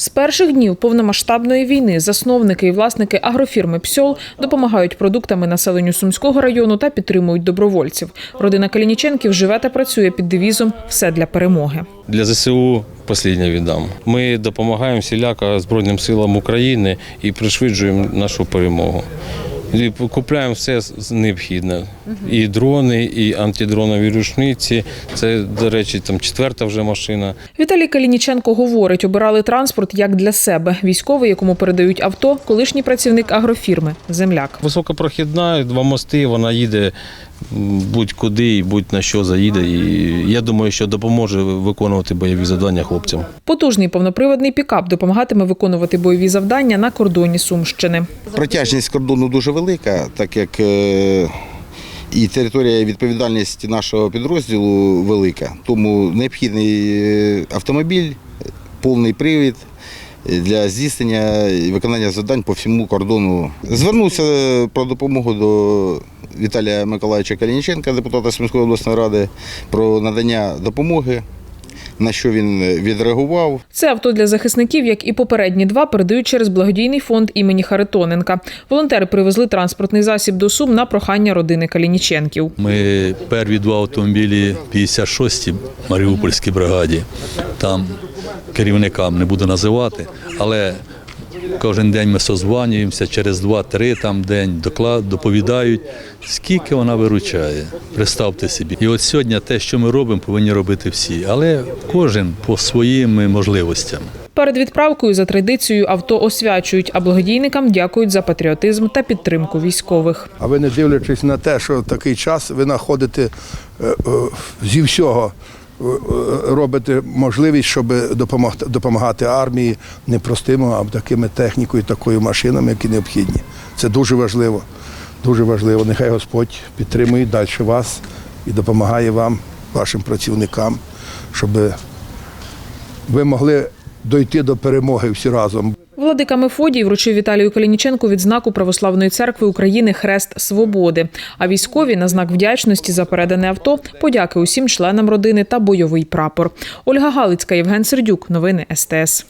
З перших днів повномасштабної війни засновники і власники агрофірми Псьол допомагають продуктами населенню Сумського району та підтримують добровольців. Родина Калініченків живе та працює під девізом Все для перемоги. Для ЗСУ останнє віддам. Ми допомагаємо всіляко Збройним силам України і пришвидшуємо нашу перемогу. І купляємо все необхідне. І дрони, і антидронові рушниці. Це, до речі, там четверта вже машина. Віталій Калініченко говорить, обирали транспорт як для себе. Військовий, якому передають авто, колишній працівник агрофірми Земляк. Високопрохідна, два мости, вона їде будь-куди і будь-на що заїде. І я думаю, що допоможе виконувати бойові завдання хлопцям. Потужний повноприводний пікап допомагатиме виконувати бойові завдання на кордоні Сумщини. Протяжність кордону дуже велика, так як е, і територія відповідальності нашого підрозділу велика. Тому необхідний е, автомобіль, повний привід для здійснення і виконання завдань по всьому кордону. Звернувся про допомогу до Віталія Миколаївича Калініченка, депутата Сумської обласної ради, про надання допомоги, на що він відреагував. Це авто для захисників, як і попередні два, передають через благодійний фонд імені Харитоненка. Волонтери привезли транспортний засіб до Сум на прохання родини Калініченків. Ми перві два автомобілі 56-й Маріупольській бригаді. Там керівникам не буду називати, але кожен день ми созванюємося, через 2-3 там день доклад, доповідають, скільки вона виручає. Представте собі. І от сьогодні те, що ми робимо, повинні робити всі, але кожен по своїм можливостям. Перед відправкою за традицією авто освячують, а благодійникам дякують за патріотизм та підтримку військових. А ви не дивлячись на те, що в такий час ви знаходите е, е, зі всього. Робите можливість, щоб допомогти допомагати армії не простими, а такими технікою, такою машинами, які необхідні. Це дуже важливо. Дуже важливо. Нехай Господь підтримує далі вас і допомагає вам, вашим працівникам, щоб ви могли дойти до перемоги всі разом. Владика Мефодій вручив Віталію Калініченку відзнаку Православної церкви України Хрест Свободи. А військові на знак вдячності за передане авто подяки усім членам родини та бойовий прапор. Ольга Галицька, Євген Сердюк. Новини СТС.